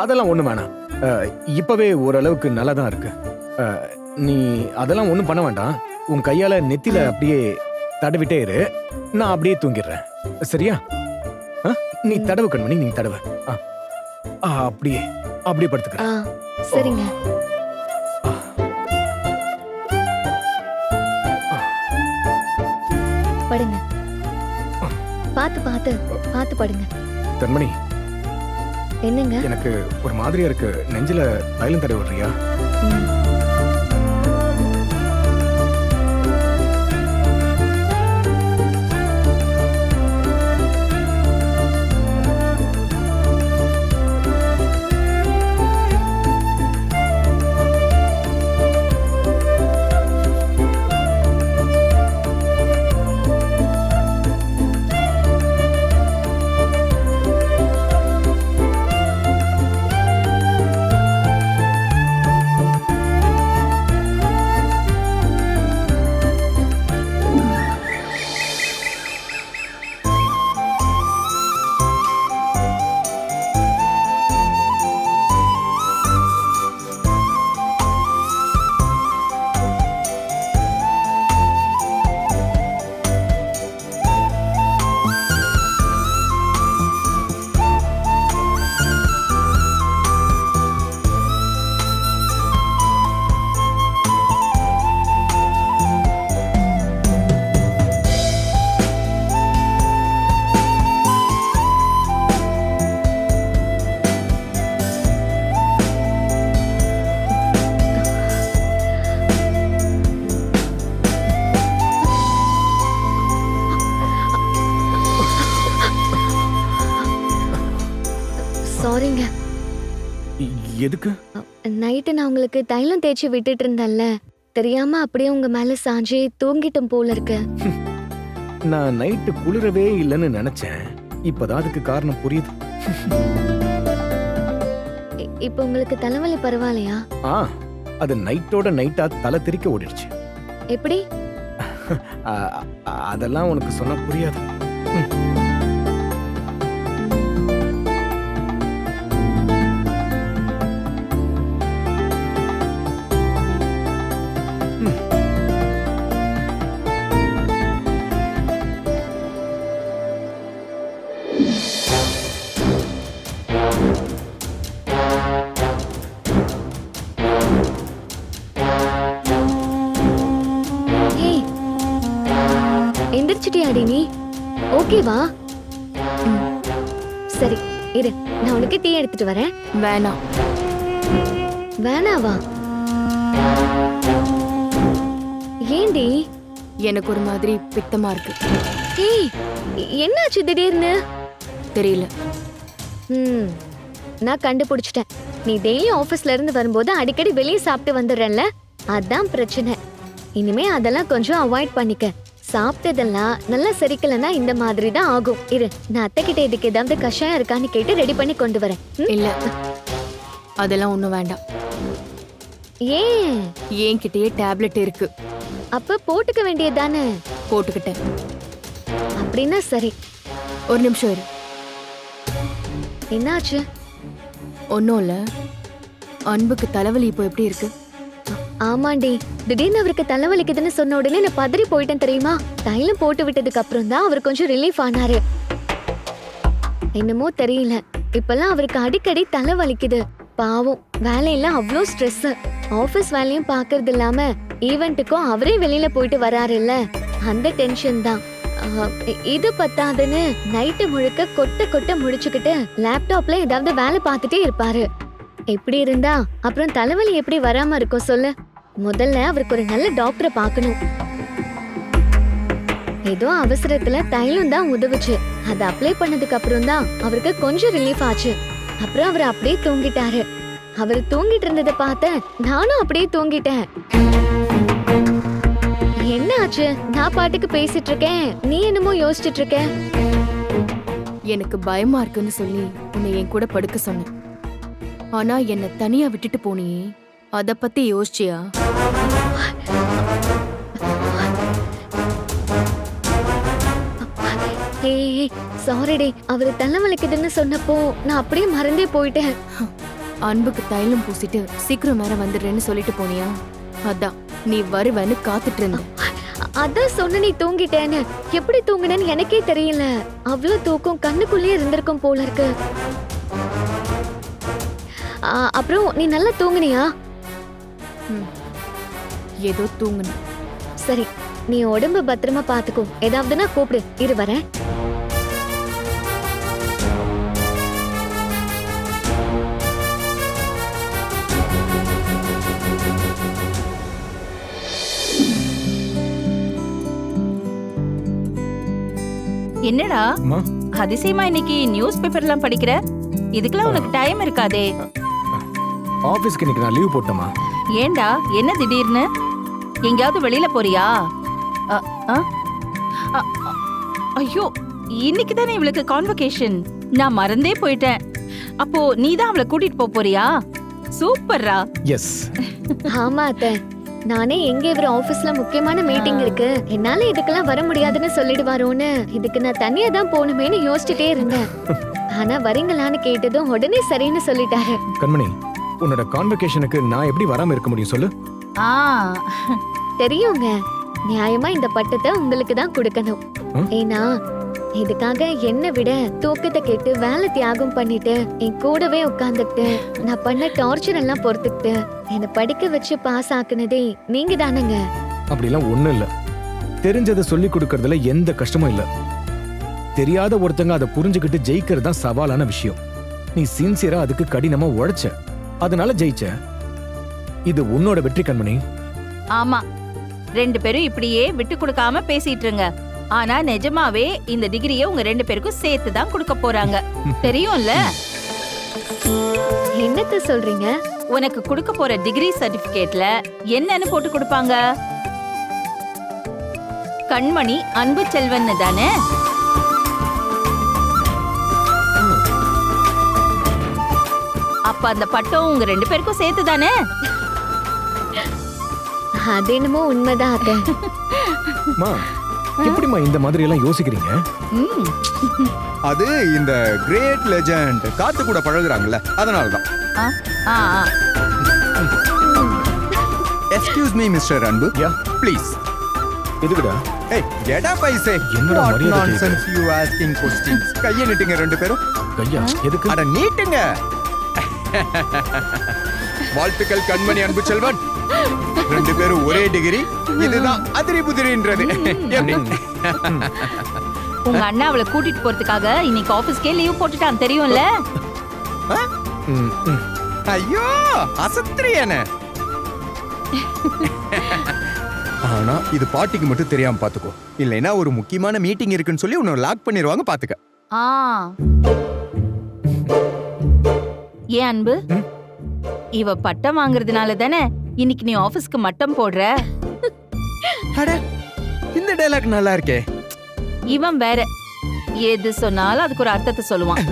அதெல்லாம் ஒன்றும் வேணாம். இப்பவே ஓரளவுக்கு நல்லா தான் இருக்கு நீ அதெல்லாம் ஒன்றும் பண்ண வேண்டாம். உன் கையால நெத்தில அப்படியே தடவிட்டே இரு. நான் அப்படியே தூங்கிடுறேன். சரியா? நீ தடவு கண்மணி நீ தடவு. அப்படியே அப்படியே படுத்துக்க ஆ சரிங்க. படுங்க. பார்த்து பார்த்து பார்த்து படுங்க. கண்மணி என்னங்க? எனக்கு ஒரு மாதிரியா இருக்கு. நெஞ்சில தைலம் தடவி விடுறியா? எதுக்கு? நைட்டு நான் உங்களுக்கு தைலம் தேய்ச்சி விட்டுட்டு இருந்தேன்ல. தெரியாம அப்படியே உங்க மேல சாஞ்சி தூங்கிட்டும் போல இருக்கு. நான் நைட்டு குளிரவே இல்லைன்னு நினைச்சேன். இப்பதான் அதுக்கு காரணம் புரியுது. இப்போ உங்களுக்கு தலைவலி பரவாயில்லையா? ஆ அது நைட்டோட நைட்டா தலை திரிக்க ஓடிடுச்சு. எப்படி? அதெல்லாம் உனக்கு சொன்னா புரியாது. எந்திரிச்சிட்டியாடி நீ? ஓகேவா. சரி இரு. நான் உனக்கு டீ எடுத்துட்டு வரேன். வேணாம் வேணாவா? ஏண்டி? எனக்கு ஒரு மாதிரி பித்தமா இருக்கு. ஏய் என்னாச்சு திடீர்னு? தெரியல. ம். நான் கண்டுபிடிச்சிட்டேன். நீ டெய்லி ஆபீஸ்ல இருந்து வரும்போது அடிக்கடி வெளியே சாப்பிட்டு வந்துடுறல்ல அதான் பிரச்சனை. இனிமே அதெல்லாம் கொஞ்சம் அவாய்ட் பண்ணிக்க. சாப்பிட்டதெல்லாம் நல்லா செரிக்கலன்னா இந்த மாதிரி தான் ஆகும். இரு நான் அத்தை கிட்ட இதுக்கு ஏதாவது கஷாயம் இருக்கான்னு கேட்டு ரெடி பண்ணி கொண்டு வரேன்? இல்ல. அதெல்லாம் ஒண்ணும் வேண்டாம். ஏன்? என்கிட்டயே டேப்லெட் இருக்கு. அப்ப போட்டுக்க வேண்டியதுதானே போட்டுக்கிட்டேன். அப்படின்னா சரி. ஒரு நிமிஷம் இரு. என்னாச்சு? ஒன்றும் இல்ல. அன்புக்கு தலைவலி இப்போ எப்படி இருக்கு? ஆமாண்டி. திடீர்னு அவருக்கு தலைவலிக்குதுன்னு சொன்ன உடனே நான் பதறி போயிட்டேன் தெரியுமா? தைலம் போட்டு விட்டதுக்கு அப்புறம் தான் அவர் கொஞ்சம் ரிலீஃப் ஆனாரு. என்னமோ தெரியல. இப்பெல்லாம் அவருக்கு அடிக்கடி தலை வலிக்குது பாவம். வேலையெல்லாம் அவ்வளோ ஸ்ட்ரெஸ் ஆபீஸ் வேலையும் பார்க்கறது இல்லாம ஈவெண்ட்டுக்கும் அவரே வெளியில போயிட்டு வராருல்ல. அந்த டென்ஷன் தான். இது பத்தாதுன்னு நைட்டு முழுக்க கொட்ட கொட்ட முடிச்சுக்கிட்டு லேப்டாப்ல ஏதாவது வேலை பார்த்துட்டே இருப்பாரு. எப்படி இருந்தா அப்புறம் தலைவலி எப்படி வராம இருக்கும் சொல்லு. முதல்ல அவருக்கு ஒரு நல்ல டாக்டரை பார்க்கணும். ஏதோ அவசரத்துல தைலம் தான் உதவுச்சு. அதை அப்ளை பண்ணதுக்கு அப்புறம் தான் அவருக்கு கொஞ்சம் ரிலீஃப் ஆச்சு. அப்புறம் அவர் அப்படியே தூங்கிட்டாரு. அவர் தூங்கிட்டு இருந்ததை பார்த்தேன் நானும் அப்படியே தூங்கிட்டேன். என்ன ஆச்சு நான் பாட்டுக்கு பேசிட்டு இருக்கேன் நீ என்னமோ யோசிச்சுட்டு இருக்க எனக்கு பயமா இருக்குன்னு சொல்லி உன்னை என் கூட படுக்க சொன்னேன். ஆனா என்னை தனியா விட்டுட்டு போனியே. அத பத்தி யோசிச்சியா? ஏய் சாரிடி அவரு தலை வலிக்குதுன்னு சொன்னப்போ நான் அப்படியே மறந்தே போயிட்டேன். அன்புக்கு தைலம் பூசிட்டு சீக்கிரம் வேற வந்துடுறேன்னு சொல்லிட்டு போனியா? அதான் நீ வருவேன்னு காத்துட்டு இருந்த அ- அதான் சொன்ன நீ தூங்கிட்டேன்னு எப்படி தூங்குனேன்னு எனக்கே தெரியல. அவ்வளவு தூக்கம் கண்ணுக்குள்ளேயே இருந்திருக்கும் போல இருக்கு. அப்புறம் நீ நல்லா தூங்குனியா? ம். ஏதோ தூங்குன சரி நீ உடம்ப பத்திரமா பாத்துக்கோ. ஏதாவதுன்னா கூப்பிடு. இரு வரேன். என்னடா? அதிசயமா இன்னைக்கு நியூஸ் பேப்பர்லாம் படிக்கிற? இதுக்கெல்லாம் உனக்கு டைம் இருக்காதே. ஆபீஸ்க்கு இன்னைக்கு நான் லீவ் போட்டேம்மா. ஏன்டா என்ன திடீர்னு? எங்கேயாவது வெளியில போறியா? ஐயோ இன்னைக்கு தானே இவளுக்கு கான்வகேஷன் நான் மறந்தே போயிட்டேன். அப்போ நீ தான் அவளை கூட்டிட்டு போறியா? சூப்பர்ரா. எஸ் ஆமா அத்தை. நானே எங்க இவர் ஆபீஸ்ல முக்கியமான மீட்டிங் இருக்கு. என்னால இதுக்கெல்லாம் வர முடியாதுன்னு சொல்லிடுவாரோன்னு. இதுக்கு நான் தனியா தான் போகணுமேன்னு யோசிச்சுட்டே இருந்தேன். ஆனா வரீங்களான்னு கேட்டதும் உடனே சரின்னு சொல்லிட்டாரு. கண்மணி உன்னோட கான்வெகேஷனுக்கு நான் எப்படி வராம இருக்க முடியும் சொல்லு? ஆ. தெரியுங்க. நியாயமா இந்த பட்டத்தை உங்களுக்கு தான் கொடுக்கணும்? ஏன்னா இதுக்காக என்னை விட தூக்கத்தை கேட்டு வேலை தியாகம் பண்ணிட்டு என் கூடவே உட்கார்ந்துட்டு நான் பண்ண டார்ச்சர் எல்லாம் பொறுத்துக்கிட்டு என்னை படிக்க வச்சு பாஸ் ஆக்குனதே நீங்க தானங்க அப்படிலாம் ஒண்ணும் இல்ல. தெரிஞ்சதை சொல்லி கொடுக்கறதுல எந்த கஷ்டமும் இல்ல. தெரியாத ஒருத்தங்க அதை புரிஞ்சுக்கிட்டு ஜெயிக்கிறது தான் சவாலான விஷயம். நீ சின்சியரா அதுக்கு கடினமா உழைச்ச. அதனால ஜெயிச்ச. இது உன்னோட வெற்றி கண்மணி. ஆமா. ரெண்டு பேரும் இப்படியே விட்டு கொடுக்காம பேசிட்டு இருங்க. ஆனா நிஜமாவே இந்த டிகிரியை உங்க ரெண்டு பேருக்கும் சேர்த்து தான் கொடுக்க போறாங்க. தெரியும்ல? என்னத்த சொல்றீங்க? உனக்கு கொடுக்க போற டிகிரி சர்டிபிகேட்ல என்னன்னு போட்டு கொடுப்பாங்க. கண்மணி அன்பு செல்வன் தானே? அப்ப அந்த பட்டம் உங்க ரெண்டு பேருக்கும் சேர்த்து தானே? அது என்னமோ உண்மைதான் அத்தை. மா எப்படிம்மா இந்த மாதிரி எல்லாம் யோசிக்கிறீங்க அது இந்த கிரேட் லெஜண்ட் காத்து கூட பழகுறாங்கல்ல அதனால தான். எக்ஸ்கியூஸ் மீ மிஸ்டர் அன்பு யா. ப்ளீஸ் எதுக்குடா? ஏய் எடா பைசே. என்னடா மரியாதை நான்சென்ஸ் யூ ஆஸ்கிங் கொஸ்டின்ஸ் கையை நீட்டுங்க ரெண்டு பேரும். கையா? எதுக்கு? அட நீட்டுங்க. வாழ்த்துக்கள் கண்மணி அன்பு செல்வன். ரெண்டு பேரும் ஒரே டிகிரி இதுதான் அதிரி புதிரின்றது உங்க அண்ணா அவளை கூட்டிட்டு போறதுக்காக இன்னைக்கு ஆபீஸ்க்கே லீவ் போட்டுட்டான் தெரியும்ல. ஐயோ அசத்திரியன. ஆனா இது பாட்டிக்கு மட்டும் தெரியாம பாத்துக்கோ. இல்லைன்னா ஒரு முக்கியமான மீட்டிங் இருக்குன்னு சொல்லி உன்னை லாக் பண்ணிடுவாங்க பாத்துக்க. ஆ. ஏன் அன்பு? இவ பட்டம் வாங்குறதுனால தானே இன்னைக்கு நீ ஆபீஸ்க்கு மட்டம் போடுற? அட இந்த டைலாக் நல்லா இருக்கே. இவன் வேற. எது சொன்னாலும் அதுக்கு ஒரு அர்த்தத்தை சொல்லுவான்.